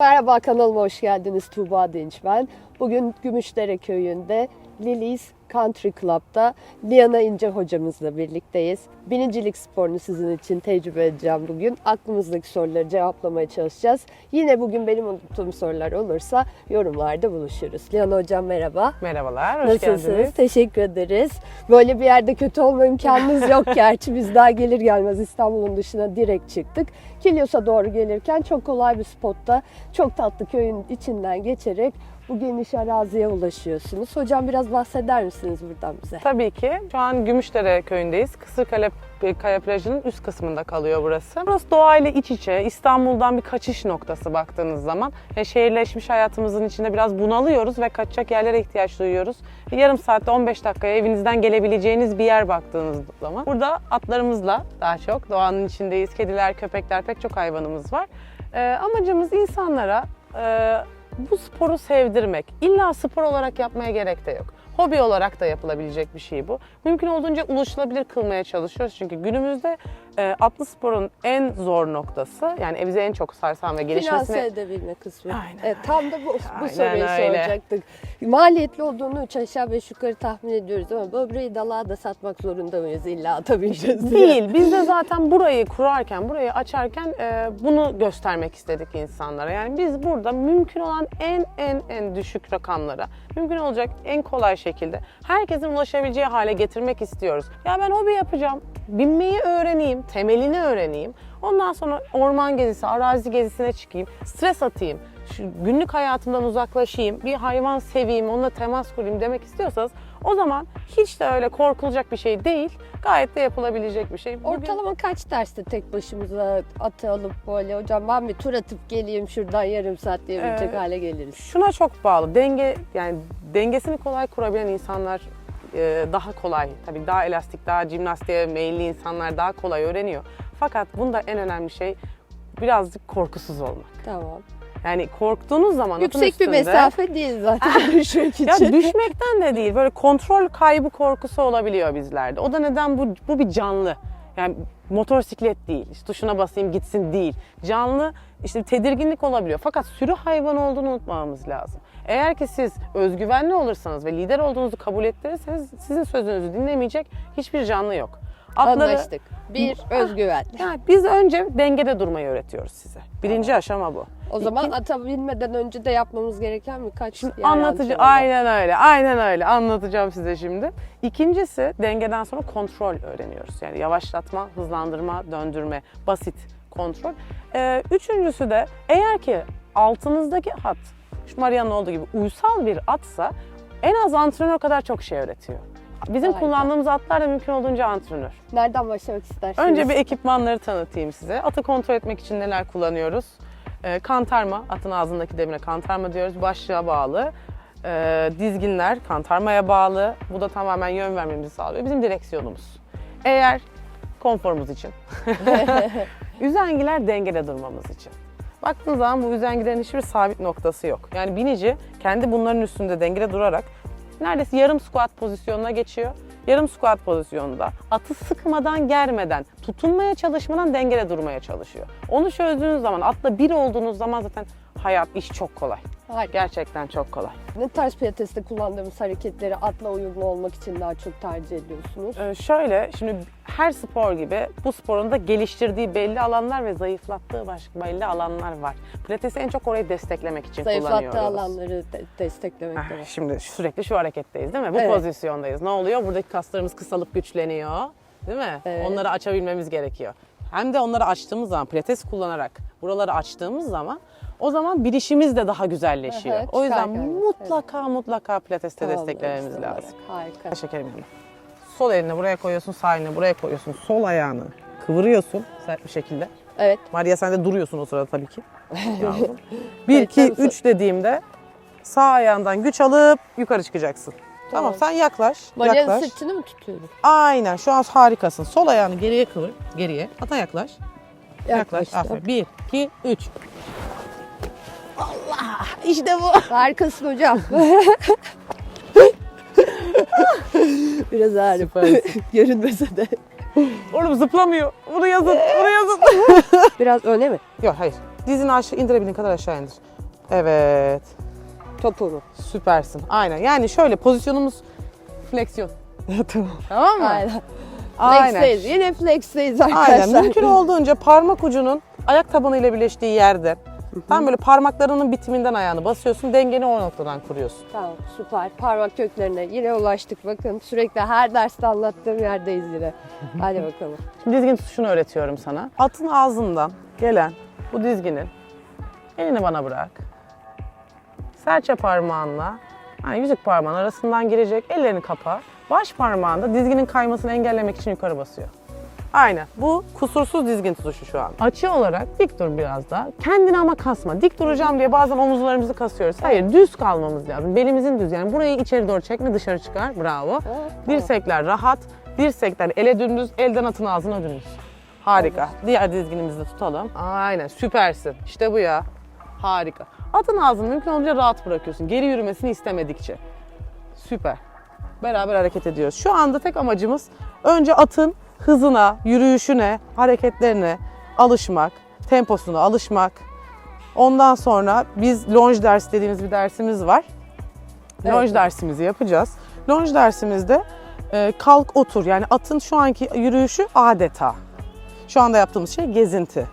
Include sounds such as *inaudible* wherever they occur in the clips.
Merhaba kanalıma hoş geldiniz. Tuğba Dinç ben. Bugün Gümüşdere köyünde Lily's Country Club'da Liana İnce hocamızla birlikteyiz. Binicilik sporunu sizin için tecrübe edeceğim bugün. Aklımızdaki soruları cevaplamaya çalışacağız. Yine bugün benim unuttuğum sorular olursa yorumlarda buluşuruz. Liana hocam merhaba. Merhabalar, hoş Nasılsınız? geldiniz. Teşekkür ederiz. Böyle bir yerde kötü olma imkanınız yok *laughs* gerçi. Biz daha gelir gelmez İstanbul'un dışına direkt çıktık. Kilyos'a doğru gelirken çok kolay bir spotta çok tatlı köyün içinden geçerek bu geniş araziye ulaşıyorsunuz. Hocam biraz bahseder misiniz buradan bize? Tabii ki. Şu an Gümüşdere köyündeyiz. Kısırkale Kaya plajının üst kısmında kalıyor burası. Burası doğayla iç içe. İstanbul'dan bir kaçış noktası baktığınız zaman. Yani şehirleşmiş hayatımızın içinde biraz bunalıyoruz ve kaçacak yerlere ihtiyaç duyuyoruz. Yarım saatte 15 dakikaya evinizden gelebileceğiniz bir yer baktığınız zaman. Burada atlarımızla daha çok doğanın içindeyiz. Kediler, köpekler pek çok hayvanımız var. Ee, amacımız insanlara e, bu sporu sevdirmek. İlla spor olarak yapmaya gerek de yok. Hobi olarak da yapılabilecek bir şey bu. Mümkün olduğunca ulaşılabilir kılmaya çalışıyoruz. Çünkü günümüzde e, atlı sporun en zor noktası yani bizi en çok sarsan ve Finanse gelişmesine... edebilme kısmı. Aynen Evet, tam da bu, bu Aynen soruyu öyle. soracaktık. Maliyetli olduğunu üç aşağı beş yukarı tahmin ediyoruz ama böbreği dalağa da satmak zorunda mıyız illa atabileceğiz diye? Değil. Biz de zaten burayı kurarken, burayı açarken e, bunu göstermek istedik insanlara. Yani biz burada mümkün olan en en en düşük rakamlara, mümkün olacak en kolay şekilde herkesin ulaşabileceği hale getirmek istiyoruz. Ya ben hobi yapacağım, binmeyi öğreneyim, temelini öğreneyim. Ondan sonra orman gezisi, arazi gezisine çıkayım, stres atayım, günlük hayatımdan uzaklaşayım, bir hayvan seveyim, onunla temas kurayım demek istiyorsanız o zaman hiç de öyle korkulacak bir şey değil. Gayet de yapılabilecek bir şey. Bugün- Ortalama kaç derste tek başımıza atı alıp böyle hocam ben bir tur atıp geleyim şuradan yarım saat diyebilecek Ee, hale geliriz. Şuna çok bağlı. Denge yani dengesini kolay kurabilen insanlar e, daha kolay. Tabii daha elastik, daha jimnastiğe meyilli insanlar daha kolay öğreniyor. Fakat bunda en önemli şey birazcık korkusuz olmak. Tamam. Yani korktuğunuz zaman atın Yüksek bir üstünde- mesafe değil zaten düşmek Ya için. düşmekten de değil. Böyle kontrol kaybı korkusu olabiliyor bizlerde. O da neden bu bu bir canlı. Yani motosiklet değil. İşte tuşuna basayım gitsin değil. Canlı işte tedirginlik olabiliyor. Fakat sürü hayvan olduğunu unutmamamız lazım. Eğer ki siz özgüvenli olursanız ve lider olduğunuzu kabul ettirirseniz sizin sözünüzü dinlemeyecek hiçbir canlı yok. Atları, Anlaştık. Bir özgüven. *laughs* yani biz önce dengede durmayı öğretiyoruz size. Birinci aşama bu. O zaman ata binmeden önce de yapmamız gereken birkaç Şimdi yer anlatıcı aynen öyle. Aynen öyle. Anlatacağım size şimdi. İkincisi dengeden sonra kontrol öğreniyoruz. Yani yavaşlatma, hızlandırma, döndürme, basit kontrol. Ee, üçüncüsü de eğer ki altınızdaki at şu Maria'nın olduğu gibi uysal bir atsa en az antrenör kadar çok şey öğretiyor. Bizim Harika. kullandığımız atlar da mümkün olduğunca antrenör. Nereden başlamak istersiniz? Önce bir ekipmanları tanıtayım size. Atı kontrol etmek için neler kullanıyoruz? Ee, kantarma, atın ağzındaki demire kantarma diyoruz. Başlığa bağlı. Ee, dizginler kantarmaya bağlı. Bu da tamamen yön vermemizi sağlıyor. Bizim direksiyonumuz. Eğer konforumuz için. *laughs* *laughs* Üzengiler dengede durmamız için. Baktığınız zaman bu üzengilerin hiçbir sabit noktası yok. Yani binici kendi bunların üstünde dengede durarak neredeyse yarım squat pozisyonuna geçiyor. Yarım squat pozisyonunda atı sıkmadan, germeden, tutunmaya çalışmadan dengede durmaya çalışıyor. Onu çözdüğünüz zaman, atla bir olduğunuz zaman zaten hayat, iş çok kolay. Harika. Gerçekten çok kolay. Ne tarz pilateste kullandığımız hareketleri atla uyumlu olmak için daha çok tercih ediyorsunuz? Ee, şöyle, şimdi her spor gibi bu sporun da geliştirdiği belli alanlar ve zayıflattığı başka belli alanlar var. Pilatesi en çok orayı desteklemek için kullanıyoruz. Zayıflattığı alanları de- desteklemek Ah, demek. Şimdi sürekli şu hareketteyiz değil mi? Bu Evet. pozisyondayız. Ne oluyor? Buradaki kaslarımız kısalıp güçleniyor. Değil mi? Evet. Onları açabilmemiz gerekiyor. Hem de onları açtığımız zaman, pilates kullanarak buraları açtığımız zaman o zaman bilişimiz de daha güzelleşiyor. Aha, o yüzden çıkarken, mutlaka mutlaka pilateste Tamamdır, desteklememiz işte lazım. olarak. Harika. Şekerim yanına. Sol elini buraya koyuyorsun, sağ elini buraya koyuyorsun. Sol ayağını kıvırıyorsun sert bir şekilde. Evet. Maria sen de duruyorsun o sırada tabii ki. *laughs* Yavrum. 1, Evet, 2, tabii. 3 dediğimde sağ ayağından güç alıp yukarı çıkacaksın. Tamam, Tamam. sen yaklaş. Maria'nın yaklaş. sırtını mı tutuyoruz? Aynen şu an harikasın. Sol ayağını geriye kıvır. Geriye. Ata yaklaş. Yaklaş. Yaklaştım. Aferin. 1, 2, 3. Allah! İşte bu. Harikasın hocam. *laughs* *laughs* Biraz ağrım. Süpersin. *laughs* Görünmese de. Oğlum zıplamıyor. Bunu yazın. Bunu yazın. *laughs* Biraz öne mi? Yok hayır. Dizini aşağı indirebildiğin kadar aşağı indir. Evet. Topuğu. Süpersin. Aynen. Yani şöyle pozisyonumuz fleksiyon. tamam. Tamam mı? Aynen. Aynen. Flex'teyiz. Yine flex'teyiz Aynen. arkadaşlar. Mümkün olduğunca parmak ucunun ayak tabanıyla birleştiği yerde tam böyle parmaklarının bitiminden ayağını basıyorsun. Dengeni o noktadan kuruyorsun. Tamam süper. Parmak köklerine yine ulaştık bakın. Sürekli her derste anlattığım yerdeyiz yine. *laughs* Hadi bakalım. Şimdi dizgin tutuşunu öğretiyorum sana. Atın ağzından gelen bu dizginin elini bana bırak. Serçe parmağınla yani yüzük parmağın arasından girecek. Ellerini kapa. Baş parmağında dizginin kaymasını engellemek için yukarı basıyor. Aynen. Bu kusursuz dizgin tutuşu şu an. Açı olarak dik dur biraz daha. Kendini ama kasma. Dik duracağım diye bazen omuzlarımızı kasıyoruz. Hayır düz kalmamız lazım. Belimizin düz. Yani burayı içeri doğru çekme dışarı çıkar. Bravo. Dirsekler rahat. Dirsekler ele dümdüz, elden atın ağzına dümdüz. Harika. Diğer dizginimizi de tutalım. Aynen süpersin. İşte bu ya. Harika. Atın ağzını mümkün olduğunca rahat bırakıyorsun. Geri yürümesini istemedikçe. Süper. Beraber hareket ediyoruz. Şu anda tek amacımız önce atın hızına, yürüyüşüne, hareketlerine alışmak, temposuna alışmak. Ondan sonra biz longe ders dediğimiz bir dersimiz var. Evet. Longe dersimizi yapacağız. Longe dersimizde e, kalk otur yani atın şu anki yürüyüşü adeta. Şu anda yaptığımız şey gezinti.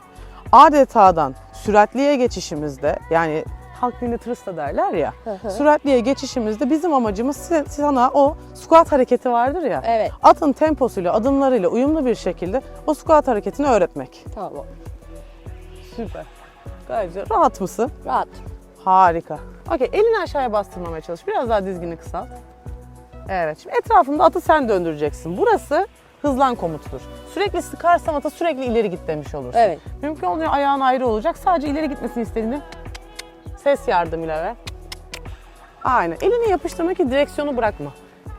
Adeta'dan süratliye geçişimizde yani halk dilinde tırısta derler ya. süratliye geçişimizde bizim amacımız sana o squat hareketi vardır ya. Evet. Atın temposuyla, adımlarıyla uyumlu bir şekilde o squat hareketini öğretmek. Tamam. Süper. Gayet güzel. Rahat mısın? Rahat. Harika. Okey, elini aşağıya bastırmamaya çalış. Biraz daha dizgini kısalt. Evet, şimdi etrafında atı sen döndüreceksin. Burası hızlan komutudur. Sürekli sıkarsan ata sürekli ileri git demiş olursun. Evet. Mümkün olduğunca ayağın ayrı olacak. Sadece ileri gitmesini istediğinde Ses yardımıyla ver. Aynen. Elini yapıştırma ki direksiyonu bırakma.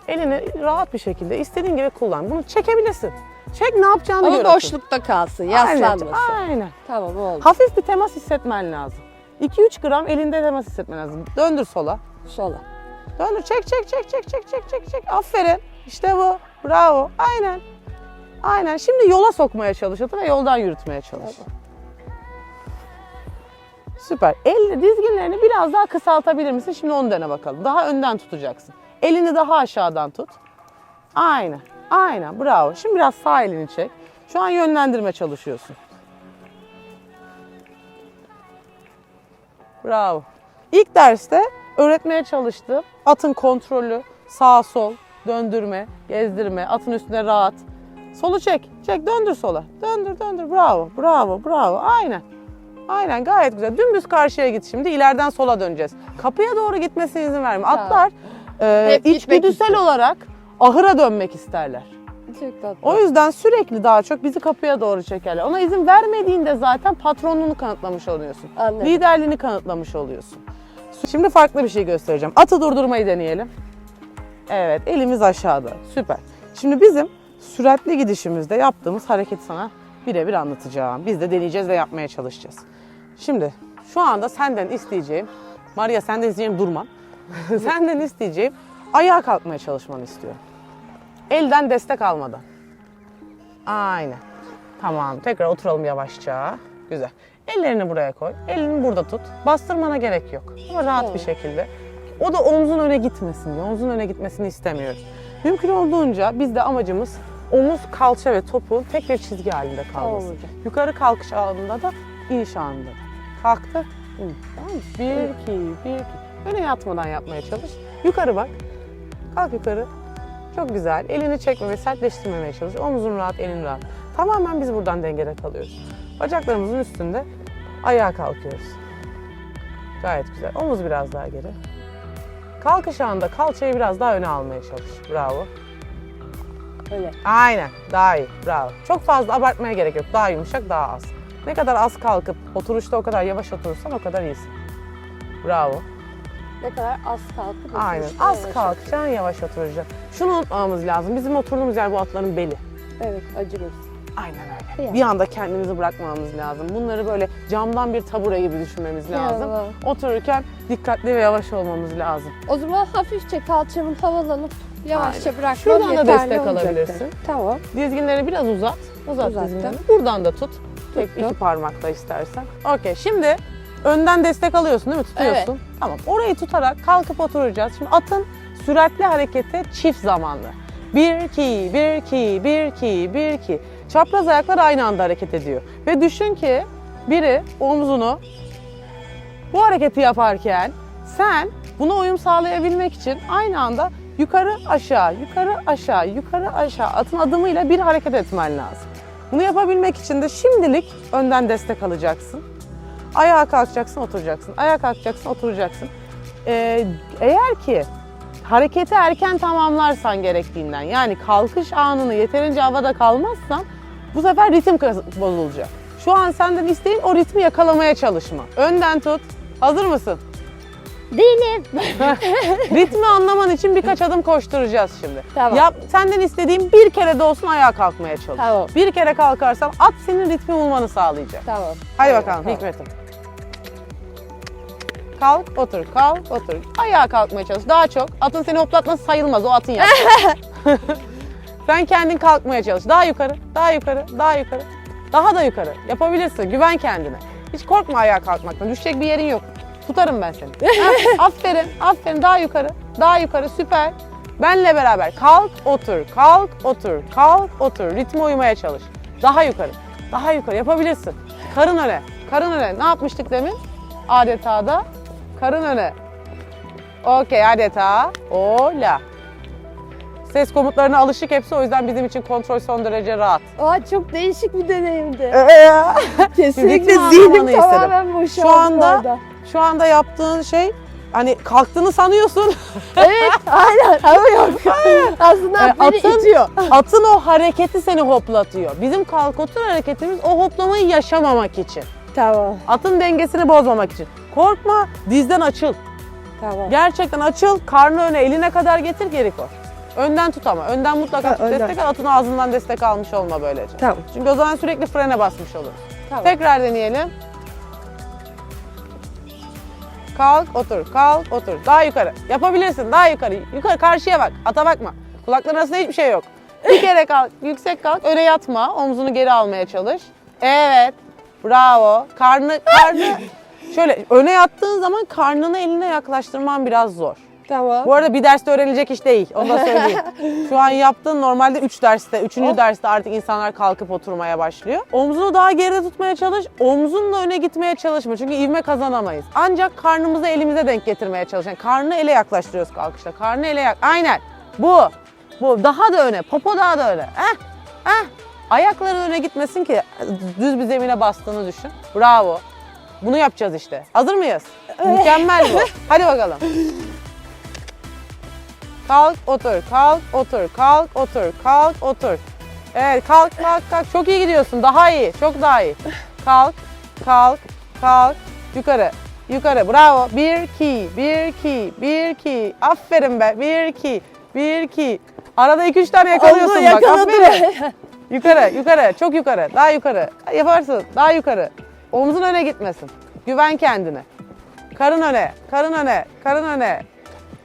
Elini rahat bir şekilde istediğin gibi kullan. Bunu çekebilirsin. Çek ne yapacağını Ama görürsün. boşlukta kalsın, yaslanmasın. Aynen. Aynen. Tamam oldu. Hafif bir temas hissetmen lazım. 2-3 gram elinde temas hissetmen lazım. Döndür sola. Sola. Döndür. Çek çek çek çek çek çek çek çek. Aferin. İşte bu. Bravo. Aynen. Aynen. Şimdi yola sokmaya çalışıldı ve yoldan yürütmeye çalışıldı. Evet. Süper. El dizginlerini biraz daha kısaltabilir misin? Şimdi onu dene bakalım. Daha önden tutacaksın. Elini daha aşağıdan tut. Aynen. Aynen. Bravo. Şimdi biraz sağ elini çek. Şu an yönlendirme çalışıyorsun. Bravo. İlk derste öğretmeye çalıştığım atın kontrolü, sağ sol, döndürme, gezdirme, atın üstüne rahat. Solu çek, çek döndür sola. Döndür döndür bravo, bravo, bravo. Aynen. Aynen gayet güzel. Dümdüz karşıya git şimdi. İleriden sola döneceğiz. Kapıya doğru gitmesine izin verme. Atlar e, Hep içgüdüsel olarak ahıra dönmek isterler. Çok tatlı. O yüzden sürekli daha çok bizi kapıya doğru çekerler. Ona izin vermediğinde zaten patronluğunu kanıtlamış oluyorsun. Anladım. Liderliğini kanıtlamış oluyorsun. Şimdi farklı bir şey göstereceğim. Atı durdurmayı deneyelim. Evet, elimiz aşağıda. Süper. Şimdi bizim süratli gidişimizde yaptığımız hareketi sana birebir anlatacağım. Biz de deneyeceğiz ve yapmaya çalışacağız. Şimdi şu anda senden isteyeceğim, Maria senden isteyeceğim durman. *laughs* senden isteyeceğim ayağa kalkmaya çalışmanı istiyorum. Elden destek almadan. Aynen. Tamam. Tekrar oturalım yavaşça. Güzel. Ellerini buraya koy. Elini burada tut. Bastırmana gerek yok. Ama rahat bir şekilde. O da omzun öne gitmesin diye. Omzun öne gitmesini istemiyoruz. Mümkün olduğunca biz de amacımız omuz, kalça ve topuğun tek bir çizgi halinde kalması. Olacak. Yukarı kalkış anında da iniş anında da. Kalktı. in. Tamam mı? Bir, iki, bir, iki. Öne yatmadan yapmaya çalış. Yukarı bak. Kalk yukarı. Çok güzel. Elini çekmemeye, sertleştirmemeye çalış. Omuzun rahat, elin rahat. Tamamen biz buradan dengede kalıyoruz. Bacaklarımızın üstünde ayağa kalkıyoruz. Gayet güzel. Omuz biraz daha geri. Kalkış anında kalçayı biraz daha öne almaya çalış. Bravo. Öyle. Aynen. Daha iyi. Bravo. Çok fazla abartmaya gerek yok. Daha yumuşak, daha az. Ne kadar az kalkıp oturuşta o kadar yavaş oturursan o kadar iyisin. Bravo. Ne kadar az kalkıp Aynen. oturuşta Az yavaş kalkacaksın, yavaş oturacaksın. Şunu unutmamamız lazım. Bizim oturduğumuz yer bu atların beli. Evet acımız. Aynen öyle. Kıyamam. Bir anda kendimizi bırakmamamız lazım. Bunları böyle camdan bir tabure gibi düşünmemiz lazım. Kıyamam. Otururken dikkatli ve yavaş olmamız lazım. O zaman hafifçe kalçamın havalanıp yavaşça Aynen. bırakmam Şuradan da yeterli destek olacaktır. alabilirsin. Tamam. Dizginleri biraz uzat. Uzat Uzattım. dizginlerini. Buradan da tut. Tek iki parmakla istersen. Okey. Şimdi önden destek alıyorsun değil mi? Tutuyorsun. Tamam. Orayı tutarak kalkıp oturacağız. Şimdi atın süratli hareketi çift zamanlı. 1 2 1 2 1 2 1 2. Çapraz ayaklar aynı anda hareket ediyor. Ve düşün ki biri omzunu bu hareketi yaparken sen buna uyum sağlayabilmek için aynı anda yukarı aşağı, yukarı aşağı, yukarı aşağı atın adımıyla bir hareket etmen lazım. Bunu yapabilmek için de şimdilik önden destek alacaksın. Ayağa kalkacaksın, oturacaksın. Ayağa kalkacaksın, oturacaksın. Ee, eğer ki hareketi erken tamamlarsan gerektiğinden yani kalkış anını yeterince havada kalmazsan bu sefer ritim bozulacak. Şu an senden isteğim o ritmi yakalamaya çalışma. Önden tut. Hazır mısın? Değilim. *laughs* Ritmi anlaman için birkaç adım koşturacağız şimdi. Tamam. Yap, senden istediğim bir kere de olsun ayağa kalkmaya çalış. Tamam. Bir kere kalkarsan at senin ritmi bulmanı sağlayacak. Tamam. Hadi Tamam, bakalım tamam. Hikmet'im. Kalk, otur, kalk, otur. Ayağa kalkmaya çalış. Daha çok. Atın seni hoplatması sayılmaz. O atın yaptığı. *laughs* Sen kendin kalkmaya çalış. Daha yukarı, daha yukarı, daha yukarı. Daha da yukarı. Yapabilirsin. Güven kendine. Hiç korkma ayağa kalkmaktan. Düşecek bir yerin yok. Tutarım ben seni. *laughs* Aferin, aferin. Daha yukarı, daha yukarı. Süper. Benle beraber kalk, otur, kalk, otur, kalk, otur. Ritme uymaya çalış. Daha yukarı, daha yukarı. Yapabilirsin. Karın öne, karın öne. Ne yapmıştık demin? Adeta da karın öne. Okey, adeta. Ola. Ses komutlarına alışık hepsi o yüzden bizim için kontrol son derece rahat. Aa, çok değişik bir deneyimdi. *laughs* Kesinlikle zihnim tamamen boşaldı Şu anda şu anda yaptığın şey hani kalktığını sanıyorsun. *laughs* Evet, aynen. Ama yok. Aslında E, beni atın- itiyor. Atın o hareketi seni hoplatıyor. Bizim kalk otur hareketimiz o hoplamayı yaşamamak için. Tamam, Atın dengesini bozmamak için. Korkma, dizden açıl. tamam. Gerçekten açıl, karnı öne, eline kadar getir, geri koy. Önden tut ama. Önden mutlaka Ha, tut. önden. Destek al, atın ağzından destek almış olma böylece. Tamam. Çünkü o zaman sürekli frene basmış oluruz. Tamam. Tekrar deneyelim. Kalk, otur, kalk, otur. Daha yukarı. Yapabilirsin, daha yukarı. Yukarı, karşıya bak. Ata bakma. Kulakların arasında hiçbir şey yok. Bir kere kalk, yüksek kalk, öne yatma. Omzunu geri almaya çalış. Evet, bravo. Karnı, karnı... *laughs* Şöyle öne yattığın zaman karnını eline yaklaştırman biraz zor. Tamam. Bu arada bir derste öğrenilecek iş değil. Onu da söyleyeyim. *laughs* Şu an yaptığın normalde 3 derste, 3. Oh. derste artık insanlar kalkıp oturmaya başlıyor. Omzunu daha geride tutmaya çalış. Omzunla öne gitmeye çalışma. Çünkü ivme kazanamayız. Ancak karnımızı elimize denk getirmeye çalış. Yani karnı ele yaklaştırıyoruz kalkışta. Karnı ele yak. Aynen. Bu. Bu. Daha da öne. Popo daha da öne. Eh. Eh. Ayakların öne gitmesin ki düz bir zemine bastığını düşün. Bravo. Bunu yapacağız işte. Hazır mıyız? Mükemmel bu. *laughs* Hadi bakalım. Kalk, otur, kalk, otur, kalk, otur, kalk, otur. Evet, kalk, kalk, kalk. Çok iyi gidiyorsun. Daha iyi, çok daha iyi. Kalk, kalk, kalk. Yukarı, yukarı. Bravo. Bir, iki, bir, iki, bir, iki. Aferin be. Bir, iki, bir, iki. Arada iki, üç tane yakalıyorsun Oldu, bak. Aferin. Yukarı, yukarı, çok yukarı. Daha yukarı. Yaparsın. Daha yukarı. Omzun öne gitmesin. Güven kendine. Karın öne, karın öne, karın öne.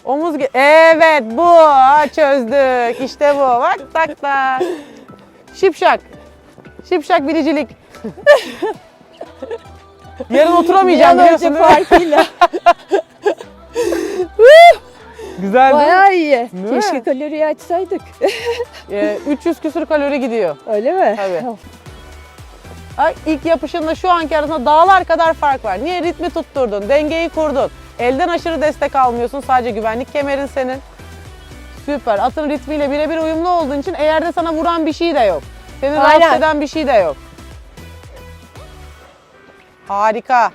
Omuz Evet bu. Ha, çözdük. İşte bu. Bak tak tak. Şipşak. Şipşak bilicilik. *laughs* Yarın oturamayacağım Bir an biliyorsun önce değil mi? farkıyla. *laughs* Güzel değil mi? Bayağı iyi. Mi? Keşke kaloriyi açsaydık. Ee, 300 küsür kalori gidiyor. Öyle mi? Tabii. Ay, İlk yapışında şu anki arasında dağlar kadar fark var. Niye ritmi tutturdun, dengeyi kurdun. Elden aşırı destek almıyorsun. Sadece güvenlik kemerin senin. Süper. Atın ritmiyle birebir uyumlu olduğun için eğer de sana vuran bir şey de yok. Seni Aynen. rahatsız eden bir şey de yok. Harika.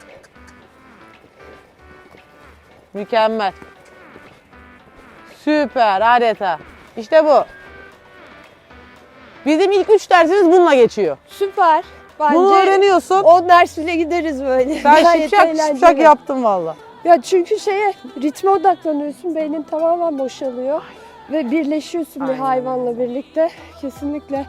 Mükemmel. Süper adeta. İşte bu. Bizim ilk üç dersimiz bununla geçiyor. Süper. Bence Bunu öğreniyorsun. 10 ders bile gideriz böyle. Sen *laughs* Gayet şipşak eğlenceli. yaptın valla. Ya çünkü şeye ritme odaklanıyorsun. Beynin tamamen boşalıyor. Ve birleşiyorsun bir Aynen hayvanla birlikte. Kesinlikle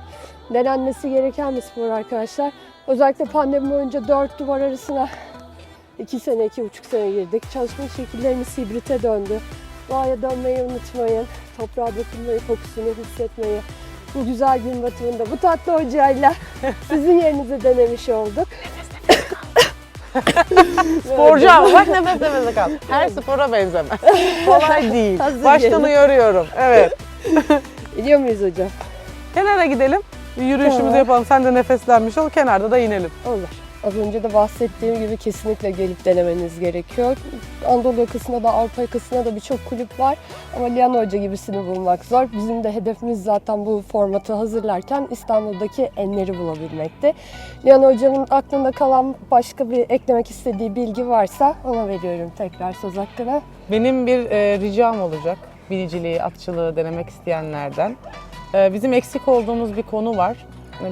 denenmesi gereken bir spor arkadaşlar. Özellikle pandemi boyunca dört duvar arasına *laughs* iki sene, iki buçuk sene girdik. Çalışma şekillerimiz hibrite döndü. Doğaya dönmeyi unutmayın. Toprağa dokunmayı, kokusunu hissetmeyi bu güzel gün batımında bu tatlı hocayla *laughs* sizin yerinize denemiş olduk. Sporcu ama bak nefes nefese kal. Her spora benzemez. *laughs* Kolay değil. Hazır Baştan gelin. uyarıyorum. Evet. *laughs* Biliyor muyuz hocam? Kenara gidelim. Bir yürüyüşümüzü Tamam. yapalım. Sen de nefeslenmiş ol. Kenarda da inelim. Olur. Az önce de bahsettiğim gibi kesinlikle gelip denemeniz gerekiyor. Anadolu yakasında da Avrupa yakasında da birçok kulüp var. Ama Liana Hoca gibisini bulmak zor. Bizim de hedefimiz zaten bu formatı hazırlarken İstanbul'daki enleri bulabilmekti. Liana Hocamın aklında kalan başka bir eklemek istediği bilgi varsa ona veriyorum tekrar söz hakkını. Benim bir e, ricam olacak biniciliği, atçılığı denemek isteyenlerden. E, bizim eksik olduğumuz bir konu var.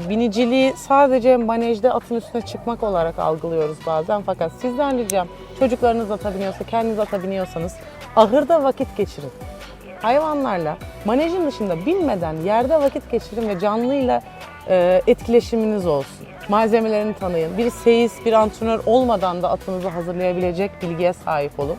Biniciliği sadece manejde atın üstüne çıkmak olarak algılıyoruz bazen. Fakat sizden ricam çocuklarınız ata biniyorsa, kendiniz ata biniyorsanız ahırda vakit geçirin. Hayvanlarla manejin dışında bilmeden yerde vakit geçirin ve canlıyla e, etkileşiminiz olsun. Malzemelerini tanıyın. Bir seyis, bir antrenör olmadan da atınızı hazırlayabilecek bilgiye sahip olun.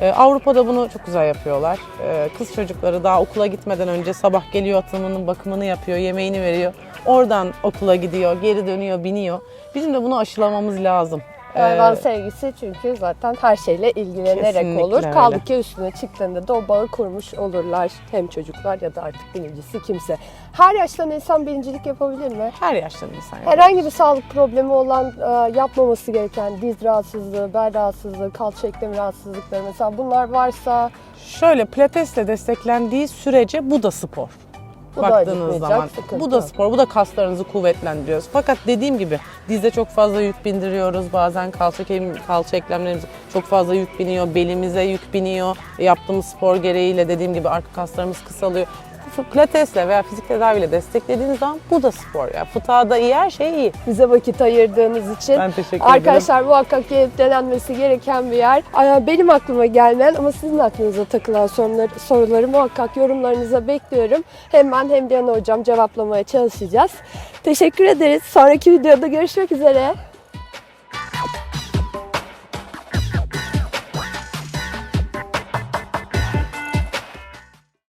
Ee, Avrupa'da bunu çok güzel yapıyorlar. Ee, kız çocukları daha okula gitmeden önce sabah geliyor atımının bakımını yapıyor, yemeğini veriyor. Oradan okula gidiyor, geri dönüyor, biniyor. Bizim de bunu aşılamamız lazım. Ee, Hayvan sevgisi çünkü zaten her şeyle ilgilenerek Kesinlikle olur. öyle. Kaldı ki üstüne çıktığında da o bağı kurmuş olurlar. Hem çocuklar ya da artık birincisi kimse. Her yaştan insan birincilik yapabilir mi? her yaştan insan yapıyor. Herhangi bir sağlık problemi olan, e, yapmaması gereken diz rahatsızlığı, bel rahatsızlığı, kalça eklemi rahatsızlıkları mesela bunlar varsa Şöyle pilatesle desteklendiği sürece bu da spor. Bu da Baktığınız acıtmayacak, zaman sıkıntı bu da spor, bu da kaslarınızı kuvvetlendiriyoruz. Fakat dediğim gibi dizde çok fazla yük bindiriyoruz. Bazen kalça, kalça eklemlerimize çok fazla yük biniyor, belimize yük biniyor. Yaptığımız spor gereğiyle dediğim gibi arka kaslarımız kısalıyor. Pilatesle veya fizik tedaviyle desteklediğiniz zaman bu da spor. Yani fıtığa da iyi, her şey iyi. bize vakit ayırdığınız için Ben teşekkür ederim. Arkadaşlar muhakkak gelip denenmesi gereken bir yer. Benim aklıma gelmeyen ama sizin aklınıza takılan soruları, soruları muhakkak yorumlarınıza bekliyorum. Hem ben hem Diana Hocam cevaplamaya çalışacağız. Teşekkür ederiz. Sonraki videoda görüşmek üzere.